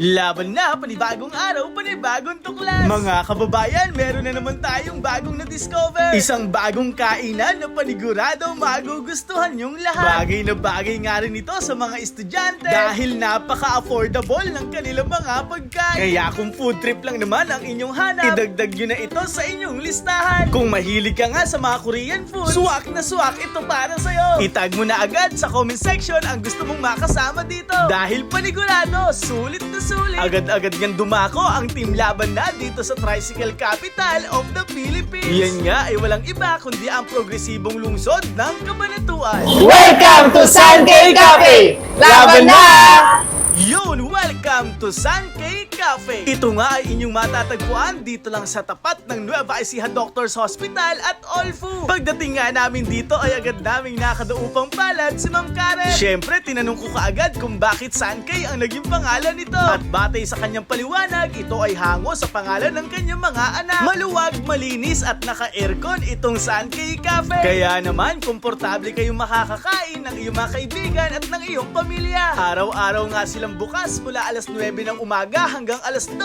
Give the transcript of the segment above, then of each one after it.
Laban na, panibagong araw, panibagong tuklas! Mga kababayan, meron na naman tayong bagong na-discover. Isang bagong kainan na panigurado magugustuhan yung lahat. Bagay na bagay nga rin ito sa mga estudyante dahil napaka-affordable ng kanilang mga pagkain. Kaya kung food trip lang naman ang inyong hanap, idagdag nyo na ito sa inyong listahan. Kung mahilig ka nga sa mga Korean food, swak na swak ito para sa'yo. Itag mo na agad sa comment section ang gusto mong makasama dito. Dahil panigurado, sulit na sulit. Agad-agad niyang dumako ang team laban na dito sa Tricycle Capital of the Philippines. Yan nga ay walang iba kundi ang progresibong lungsod ng Kabanatuan. Welcome to Sun K Cafe! Laban na! Welcome to San K Cafe! Ito nga ay inyong matatagpuan dito lang sa tapat ng Nueva Ecija Doctors Hospital at All Food. Pagdating nga namin dito ay agad naming nakadaupang palad si Ma'am Karen. Siyempre, tinanong ko kaagad kung bakit San K ang naging pangalan nito. At batay sa kanyang paliwanag, ito ay hango sa pangalan ng kanyang mga anak. Maluwag, malinis at naka-aircon itong San K Cafe. Kaya naman, komportable kayong makakakain ng iyong mga kaibigan at ng iyong pamilya. Araw-araw nga silang bukas mula alas 9 ng umaga hanggang alas 12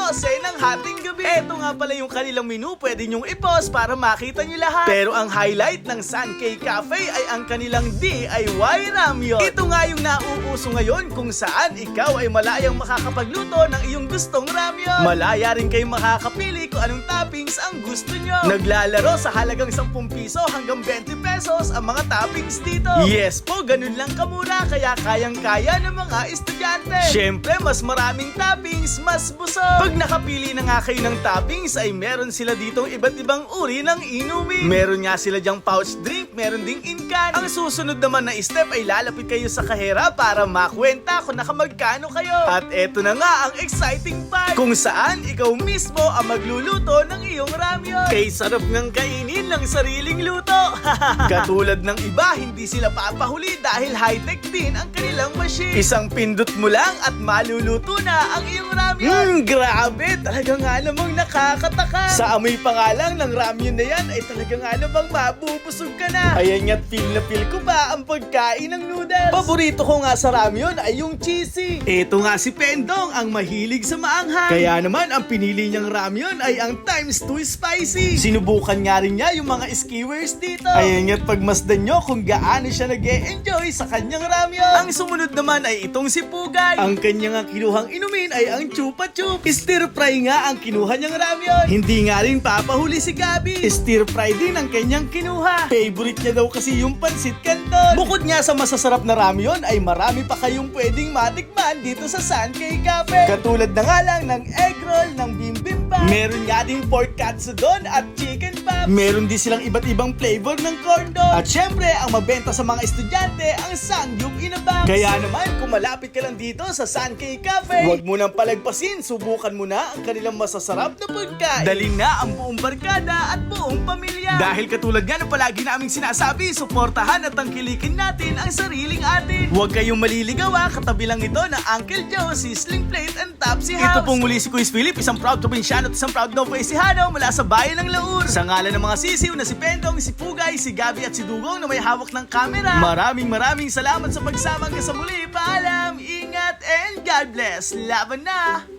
ng hating gabi. Ito nga pala yung kanilang menu, pwede nyong i-pause para makita nyo lahat. Pero ang highlight ng Sun K Cafe ay ang kanilang DIY ramyun. Ito nga yung nauuso ngayon kung saan ikaw ay malayang makakapagluto ng iyong gustong ramyun. Malaya rin kayong makakapili kung anong toppings ang gusto nyo. Naglalaro sa halagang 10 piso hanggang 20 pesos ang mga toppings dito. Yes po, ganun lang kamura kaya kayang-kaya ng mga estudyante. Siyempre, mas maraming toppings, mas busog. Pag nakapili na nga kayo ng toppings ay meron sila ditong iba't ibang uri ng inumin. Meron nga sila dyang pouch drink, meron ding in-can. Ang susunod naman na step ay lalapit kayo sa kahera para makwenta kung nakamagkano kayo. At eto na nga ang exciting part kung saan ikaw mismo ang magluluto ng iyong ramyun. Kay sarap ng kainin ng sariling luto. Katulad ng iba, hindi sila papahuli dahil high-tech din ang kanilang machine. Isang pindot mo lang at maluluto na ang iyong ramyun. Hmm, grabe! Talaga nga namang nakakataka. Sa amoy pa nga lang ng ramyun na yan ay talaga nga namang mabubusog ka na. Ayan nga't feel na feel ko pa ang pagkain ng noodles. Paborito ko nga sa ramyun ay yung cheesy. Ito nga si Pendong ang mahilig sa maanghang. Kaya naman ang pinili niyang ramyun ay ang times 2 spicy. Sinubukan nga rin niya yung mga skewers dito. Ayan nga't pagmasdan nyo kung gaano siya nag enjoy sa kanyang ramyun. Ang sumunod naman ay itong si Pugay. Ang kanyang ang inumin ay ang chupa chup. Stir fry nga ang kinuha niyang ramyun. Hindi nga rin papahuli si Gabi. Stir fry din ang kanyang kinuha. Favorite niya daw kasi yung pansit canton. Bukod nga sa masasarap na ramyun ay marami pa kayong pwedeng matikman dito sa San K Cafe. Katulad na nga lang ng egg roll, ng bibimbap. Meron nga ding pork katsudon at chicken pop. Meron din silang iba't ibang flavor ng corn dog. At syempre, ang mabenta sa mga estudyante ang Sangyup in a box. Kaya naman, kung malapit ka lang dito sa San K Cafe, huwag mo nang palagpasin, subukan mo na ang kanilang masasarap na pagkain. Dalin na ang buong barkada at buong pamilya. Dahil katulad nga ng palagi naming sinasabi, suportahan at tangkilikin natin ang sariling atin. Huwag kayong maliligawa, katabi lang ito ng Uncle Joe, Sizzling Plate and Topsy House. Ito pong muli si Quiz Philip, isang proud probinsyano at isang proud Novo Ecijano mula sa bayan ng Laur. Sa ngalan ng mga sisiw na si Pendong, si Pugay, si Gabi at si Dugong na may hawak ng camera. Maraming maraming salamat sa pagsama hanggang sa muli. Paalam, ingat, and God bless. Laban na!